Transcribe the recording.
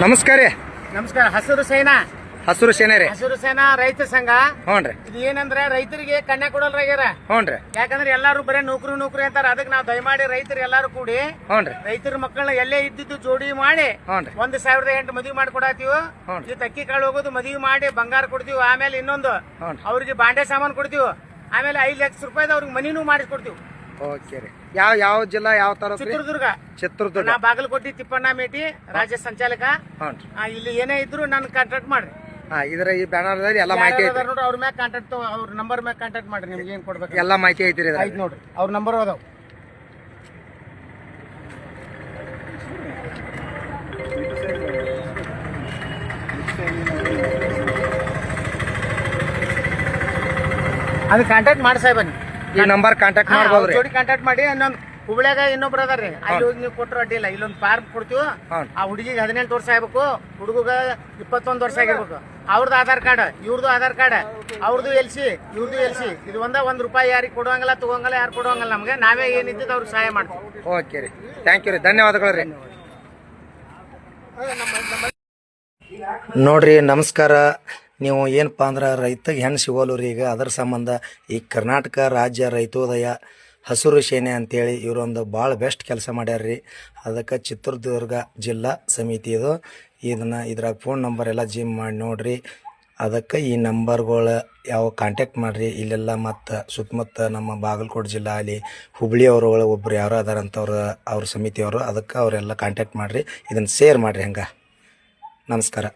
ನಮಸ್ಕಾರ ರೀ. ನಮಸ್ಕಾರ. ಹಸಿರು ಸೇನಾ? ಹಸಿರು ಸೇನಾ ರೀ. ಹಸಿರು ಸೇನಾ ರೈತ ಸಂಘ? ಹೌನ್ರಿ ಇದು ಏನಂದ್ರೆ ರೈತರಿಗೆ ಕನ್ಯಾ ಕೊಡಲ್ರಾಗ್ಯಾರ ಹ್ಞೂನ್ರಿ ಯಾಕಂದ್ರೆ ಎಲ್ಲಾರು ಬರೇ ನೌಕರಿ ನೌಕರಿ ಅಂತಾರ. ಅದಕ್ಕೆ ನಾವು ದಯಮಾಡಿ ರೈತರು ಎಲ್ಲಾರು ಕೂಡಿ ಹ್ಞೂನ್ರಿ ರೈತರ ಮಕ್ಕಳನ್ನ ಎಲ್ಲೇ ಇದ್ದಿದ್ದು ಜೋಡಿ ಮಾಡಿ ಹ್ಞೂ ರೀ. ಒಂದ್ ಸಾವಿರದ ಎಂಟು ಮದುವೆ ಮಾಡ್ಕೊಡತ್ತೀವಿ. ಈ ಅಕ್ಕಿ ಕಾಳು ಹೋಗೋದು ಮದುವೆ ಮಾಡಿ ಬಂಗಾರ ಕೊಡ್ತೀವಿ. ಆಮೇಲೆ ಇನ್ನೊಂದು ಅವ್ರಿಗೆ ಬಾಂಡೆ ಸಾಮಾನು ಕೊಡ್ತೀವಿ. ಆಮೇಲೆ ಐದು ಲಕ್ಷ ರೂಪಾಯಿದ ಅವ್ರಿಗೆ ಮನಿನೂ ಮಾಡಿಸ್ಕೊಡ್ತೀವಿ. ಓಕೆ ರೀ. ಯಾವ ಯಾವ ಜಿಲ್ಲಾ ಯಾವ ತರ ರೀ? ಚಿತ್ರದುರ್ಗ. ಚಿತ್ರದುರ್ಗ. ನಾ ಬಾಗಲಕೋಟೆ ತಿಪ್ಪಣ್ಣ ಮೇಟಿ ರಾಜ್ಯ ಸಂಚಾಲಕ. ಹ್ಞೂ ರೀ. ಆ, ಇಲ್ಲಿ ಏನೇ ಇದ್ರು ನಾನು ಕಾಂಟ್ಯಾಕ್ಟ್ ಮಾಡ್ರಿ. ಹಾಂ ಇದರ ಈ ಬ್ಯಾನರ್ದಲ್ಲಿ ಎಲ್ಲ ಮಾಹಿತಿ ಐತಿ ನೋಡ್ರಿ ಅವ್ರ ಮ್ಯಾಗ ಕಾಂಟ್ಯಾಕ್ಟ್ ಅವ್ರ ನಂಬರ್ ಮ್ಯಾಗ ಕಾಂಟ್ಯಾಕ್ಟ್ ಮಾಡ್ರಿ ನಿಮ್ಗೆ ಏನ್ ಕೊಡ್ಬೇಕು ಎಲ್ಲ ಮಾಹಿತಿ ಐತಿ ರೀ ಇದ್ರಾಗ. ಆಯ್ತು ನೋಡ್ರಿ. ಅವ್ರ ನಂಬರ್ ಅದಾವ. ಅದು ಕಾಂಟ್ಯಾಕ್ಟ್ ಮಾಡಿ ಸಾಹೇಬ ನೀವು ಈ ನಂಬರ್ ಕಾಂಟ್ಯಾಕ್ಟ್ ಮಾಡಬಹುದು ಜೋಡಿ ಕಾಂಟ್ಯಾಕ್ಟ್ ಮಾಡಿ ಇನ್ನೊಂದು ಹುಬ್ಳ್ಯಾಗ ಇನ್ನೊಬ್ರು ಅದಾರ್ರಿ. ಅಲ್ಲಿ ಹೋಗಿ ನೀವು ಕೊಟ್ಟರು ಅಡ್ಡಿಲ್ಲ ಇಲ್ಲೊಂದು ಫಾರ್ಮ್ ಕೊಡ್ತೀವಿ ಆ ಹುಡುಗಿಗೆ ಹದಿನೆಂಟು ವರ್ಷ ಆಗ್ಬೇಕು ಹುಡುಗ ಇಪ್ಪತ್ತೊಂದು ವರ್ಷ ಆಗಿರ್ಬೇಕು. ಅವ್ರದ್ದು ಆಧಾರ್ ಕಾರ್ಡ್ ಇವ್ರದ್ದು ಆಧಾರ್ ಕಾರ್ಡ್ ಅವ್ರದ್ದು ಎಲ್ ಸಿ ಇವ್ರದ್ದು ಎಲ್ ಸಿ ಇದು ಒಂದ ಒಂದ್ ರೂಪಾಯಿ ಯಾರಿಗೆ ಕೊಡುವಂಗಲ್ಲ ತಗೋಂಗಿಲ್ಲ ಯಾರು ಕೊಡುವಂಗಲ್ಲ ನಮ್ಗೆ. ನಾವೇ ಏನಿದ್ದು ಅವ್ರಿಗೆ ಸಹಾಯ ಮಾಡ್ತೀವಿ. ಓಕೆ ರೀ. ಥ್ಯಾಂಕ್ ಯು ರೀ. ಧನ್ಯವಾದಗಳು ರೀ. ನೋಡ್ರಿ ನಮಸ್ಕಾರ. ನೀವು ಏನಪ್ಪ ಅಂದ್ರೆ ರೈತಗೆ ಹೆಣ್ಣು ಸಿಗೋಲ್ಲ ರೀ ಈಗ ಅದರ ಸಂಬಂಧ ಈ ಕರ್ನಾಟಕ ರಾಜ್ಯ ರೈತೋದಯ ಹಸಿರು ಸೇನೆ ಅಂತೇಳಿ ಇವರೊಂದು ಭಾಳ ಬೆಸ್ಟ್ ಕೆಲಸ ಮಾಡ್ಯಾರ ರೀ. ಅದಕ್ಕೆ ಚಿತ್ರದುರ್ಗ ಜಿಲ್ಲಾ ಸಮಿತಿ ಇದು. ಇದನ್ನು ಇದ್ರಾಗ ಫೋನ್ ನಂಬರ್ ಎಲ್ಲ ಜಿಮ್ ಮಾಡಿ ನೋಡ್ರಿ. ಅದಕ್ಕೆ ಈ ನಂಬರ್ಗಳು ಯಾವ ಕಾಂಟ್ಯಾಕ್ಟ್ ಮಾಡಿರಿ. ಇಲ್ಲೆಲ್ಲ ಮತ್ತು ಸುತ್ತಮುತ್ತ ನಮ್ಮ ಬಾಗಲಕೋಟೆ ಜಿಲ್ಲಾ ಅಲ್ಲಿ ಹುಬ್ಬಳ್ಳಿ ಅವರು ಒಬ್ರು ಯಾರೋ ಅದಾರಂಥವ್ರು ಅವ್ರ ಸಮಿತಿಯವರು ಅದಕ್ಕೆ ಅವರೆಲ್ಲ ಕಾಂಟ್ಯಾಕ್ಟ್ ಮಾಡಿರಿ. ಇದನ್ನು ಶೇರ್ ಮಾಡಿರಿ ಹಂಗೆ. ನಮಸ್ಕಾರ.